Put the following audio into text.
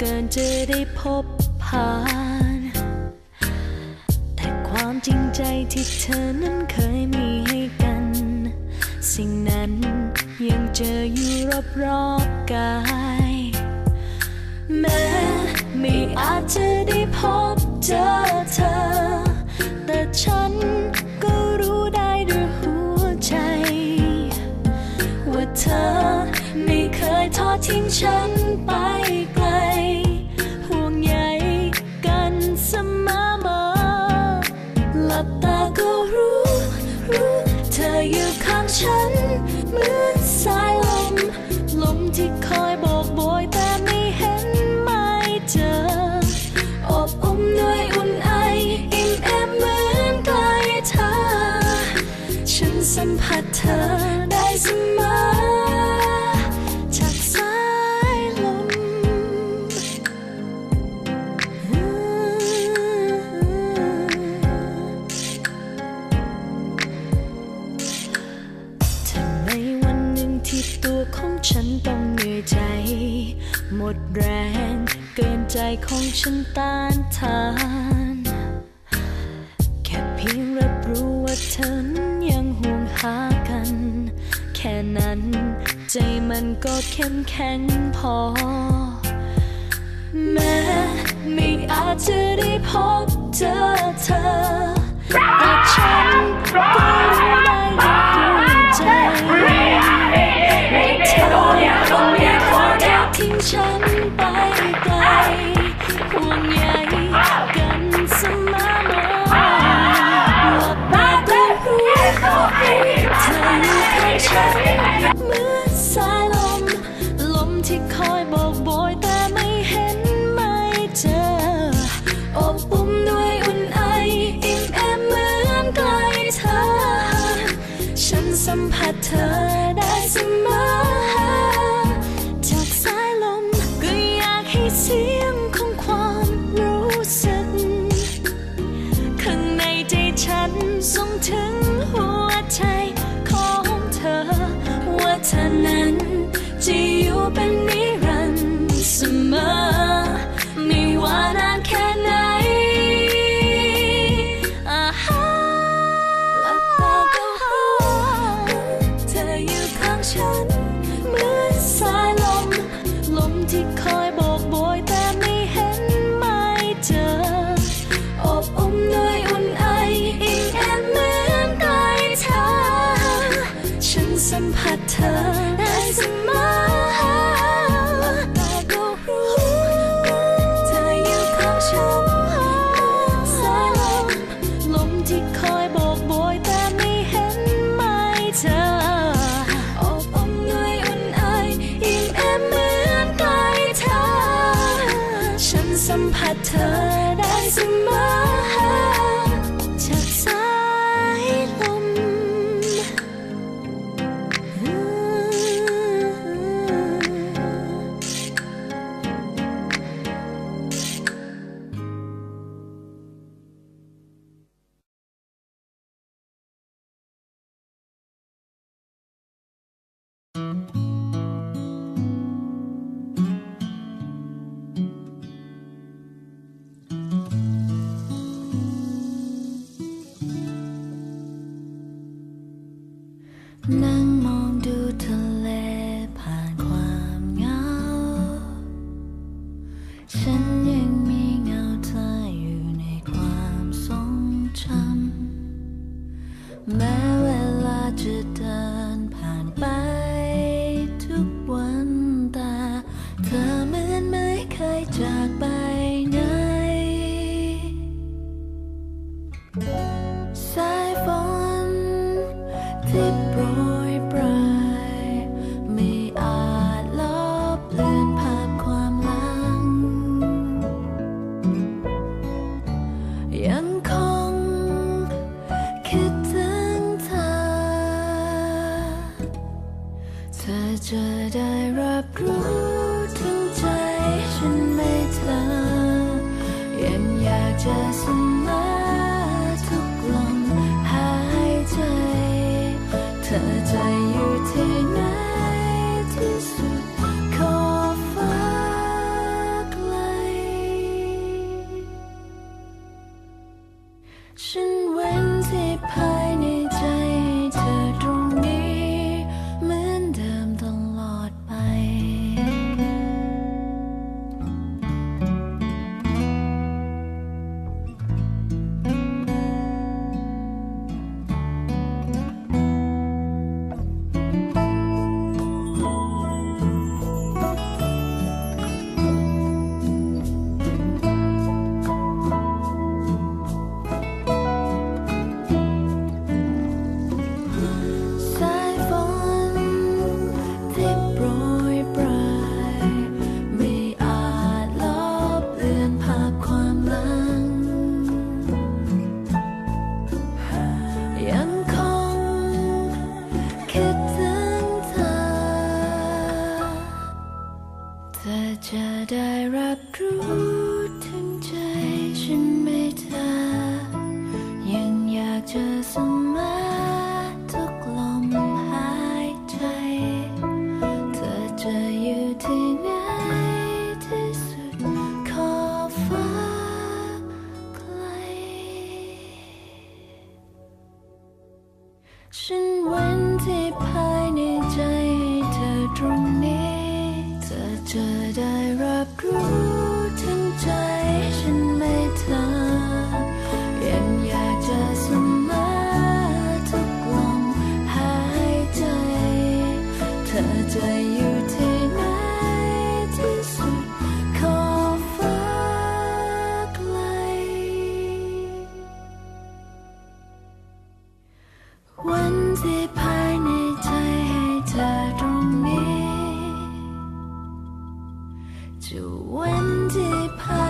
เกินจะได้พบผ่าน แต่ความจริงใจที่เธอนั้นเคยมีให้กัน สิ่งนั้นยังเจออยู่รอบรอบกาย แม้ไม่อาจจะได้พบเจอเธอ แต่ฉันก็รู้ได้ด้วยหัวใจ ว่าเธอไม่เคยทอดทิ้งฉันไป ดแรง เกินใจของฉันต้านทาน แค่เพียงรับรู้ว่าเธอนยังห่วงหากัน แค่นั้นใจมันก็เข้มแข็งพอ แม้ไม่อาจจะได้พบเจอเธอ แต่ฉันก็ได้รู้ใจในเธอ touch. เคยจากไป อจะได้รับรู้ถึงใจฉันไม่เธอ ยังอยากเจอเสมอ จะได้รับรู้ถึงใจฉันไม่เธอยังอยากจะเสมอทุกลมหายใจ เธอจะ to windy pine.